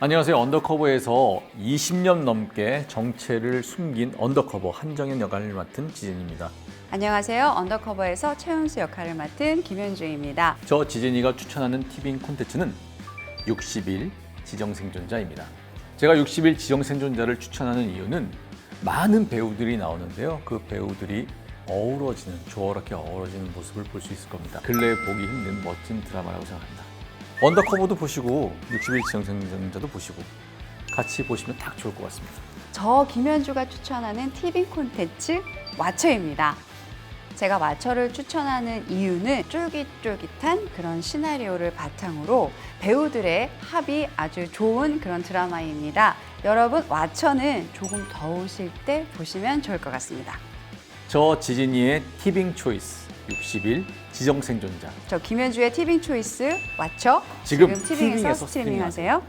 안녕하세요. 언더커버에서 20년 넘게 정체를 숨긴 언더커버 한정현 역할을 맡은 지진입니다. 안녕하세요. 언더커버에서 최은수 역할을 맡은 김현주입니다. 저 지진이가 추천하는 티빙 콘텐츠는 60일 지정생존자입니다. 제가 60일 지정생존자를 추천하는 이유는 많은 배우들이 나오는데요. 그 배우들이 어우러지는, 조화롭게 어우러지는 모습을 볼 수 있을 겁니다. 근래에 보기 힘든 멋진 드라마라고 생각합니다. 언더커버도 보시고 60일 지정생존자도 보시고 같이 보시면 딱 좋을 것 같습니다. 저 김현주가 추천하는 TV 콘텐츠 와처입니다. 제가 와처를 추천하는 이유는 쫄깃쫄깃한 그런 시나리오를 바탕으로 배우들의 합이 아주 좋은 그런 드라마입니다. 여러분 와처는 조금 더우실 때 보시면 좋을 것 같습니다. 저 지진이의 티빙 초이스 60일 지정생존자. 저 김현주의 티빙 초이스 와처 지금 티빙에서 TV에서 스트리밍 하세요.